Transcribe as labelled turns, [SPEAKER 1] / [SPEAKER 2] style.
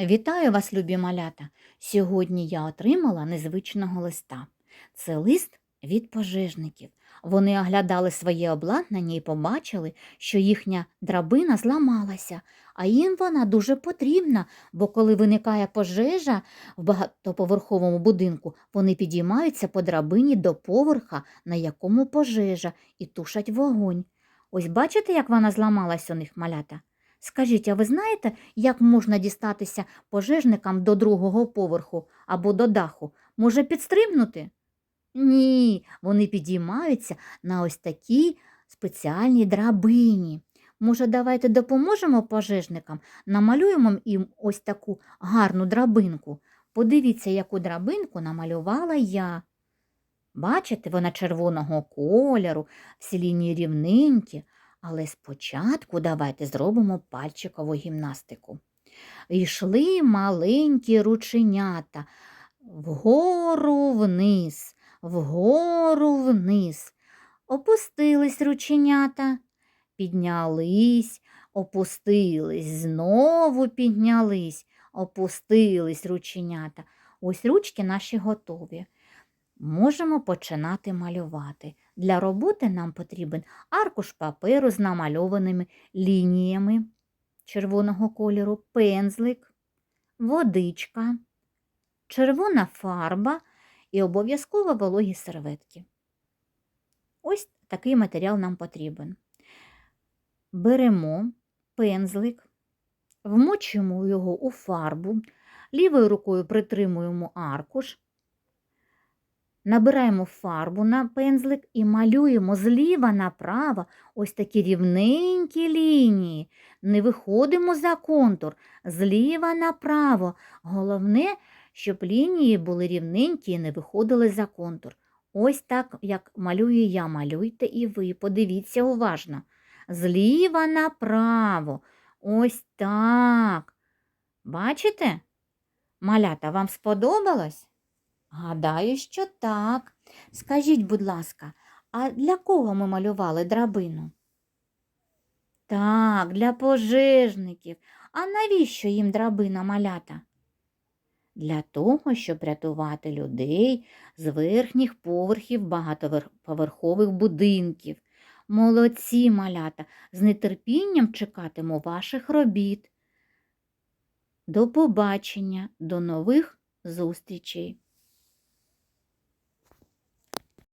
[SPEAKER 1] Вітаю вас, любі малята! Сьогодні я отримала незвичного листа. Це лист від пожежників. Вони оглядали своє обладнання і побачили, що їхня драбина зламалася, а їм вона дуже потрібна, бо коли виникає пожежа в багатоповерховому будинку, вони підіймаються по драбині до поверха, на якому пожежа, і тушать вогонь. Ось бачите, як вона зламалась у них малята? Скажіть, а ви знаєте, як можна дістатися пожежникам до другого поверху або до даху? Може підстрибнути? Ні, вони підіймаються на ось такій спеціальній драбині. Може, давайте допоможемо пожежникам, намалюємо їм ось таку гарну драбинку. Подивіться, яку драбинку намалювала я. Бачите, вона червоного кольору, всі лінії рівненькі, але спочатку давайте зробимо пальчикову гімнастику. Йшли маленькі рученята вгору вниз, вгору вниз. Опустились рученята, піднялись, опустились, знову піднялись, опустились рученята. Ось ручки наші готові. Можемо починати малювати. Для роботи нам потрібен аркуш паперу з намальованими лініями червоного кольору, пензлик, водичка, червона фарба і обов'язково вологі серветки. Ось такий матеріал нам потрібен. Беремо пензлик, вмочуємо його у фарбу, лівою рукою притримуємо аркуш. Набираємо фарбу на пензлик і малюємо зліва направо ось такі рівненькі лінії. Не виходимо за контур, зліва направо. Головне, щоб лінії були рівненькі і не виходили за контур. Ось так, як малюю я, малюйте і ви. Подивіться уважно. Зліва направо. Ось так. Бачите? Малята, вам сподобалось? Гадаю, що так. Скажіть, будь ласка, а для кого ми малювали драбину? Так, для пожежників. А навіщо їм драбина малята? Для того, щоб рятувати людей з верхніх поверхів багатоповерхових будинків. Молодці малята, з нетерпінням чекатиму ваших робіт. До побачення, до нових зустрічей!